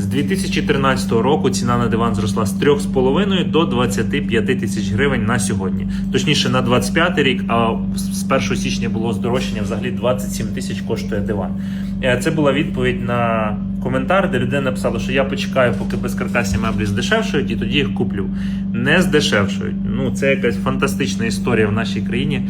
З 2013 року ціна на диван зросла з 3,5 до 25 тисяч гривень на сьогодні. Точніше, на 25 рік, а з 1 січня було здорожчання взагалі 27 тисяч коштує диван. Е, Це була відповідь на коментар, де людина написала, що я почекаю, поки безкаркасні меблі здешевшують, і тоді їх куплю. Не здешевшують. Ну, це якась фантастична історія в нашій країні.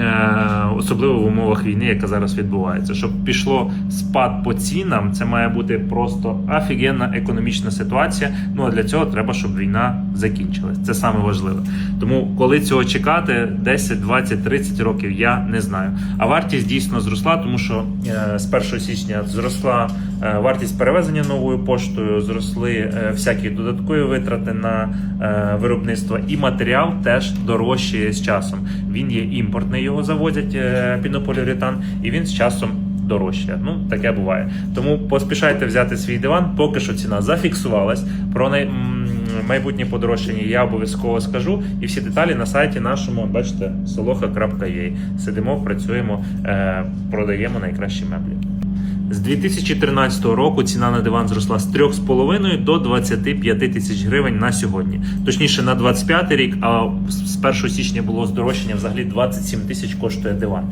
Е, особливо в умовах війни, яка зараз відбувається. Щоб пішло спад по цінам, це має бути просто офігенна економічна ситуація. Ну а для цього треба, щоб війна закінчилась. Це саме важливе. Тому коли цього чекати, 10, 20, 30 років, я не знаю. А вартість дійсно зросла, тому що е, з 1 січня зросла вартість перевезення новою поштою, зросли е, всякі додаткові витрати на е, виробництво, і матеріал теж дорожчає з часом. Він є імпортний, його завозять е, пінополіуретан, і він з часом дорожчає. Ну таке буває. Тому поспішайте взяти свій диван. Поки що ціна зафіксувалась. Про най... майбутнє подорожчання я обов'язково скажу. І всі деталі на сайті нашому, бачите, soloha.ua. Сидимо, працюємо, е, продаємо найкращі меблі. З 2013 року ціна на диван зросла з 3,5 до 25 тисяч гривень на сьогодні. Точніше, на 25 рік, а з 1 січня було здорожчання взагалі 27 тисяч коштує диван.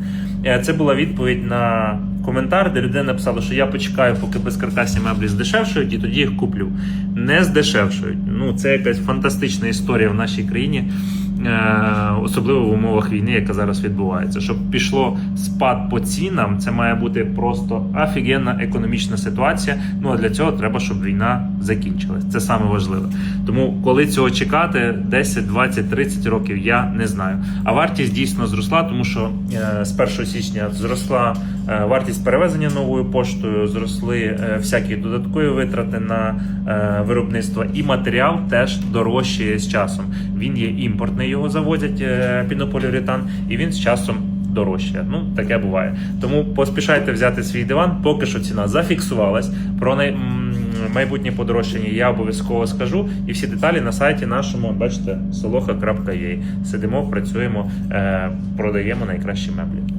Е, Це була відповідь на коментар, де людина написала, що я почекаю, поки безкаркасні меблі здешевшують, і тоді їх куплю. Не здешевшують. Ну, це якась фантастична історія в нашій країні. Е, особливо в умовах війни, яка зараз відбувається. Щоб пішло спад по цінам, це має бути просто офігенна економічна ситуація. Ну а для цього треба, щоб війна закінчилась. Це саме важливе. Тому коли цього чекати, 10, 20, 30 років, я не знаю. А вартість дійсно зросла, тому що е, з 1 січня зросла вартість перевезення новою поштою, зросли е, всякі додаткові витрати на е, виробництво, і матеріал теж дорожчає з часом. Він є імпортний, його завозять е, пінополіуретан, і він з часом дорожчає. Ну таке буває. Тому поспішайте взяти свій диван. Поки що ціна зафіксувалась. Про най... майбутнє подорожчання я обов'язково скажу. І всі деталі на сайті нашому, бачите, soloha.ua. Сидимо, працюємо, е, продаємо найкращі меблі.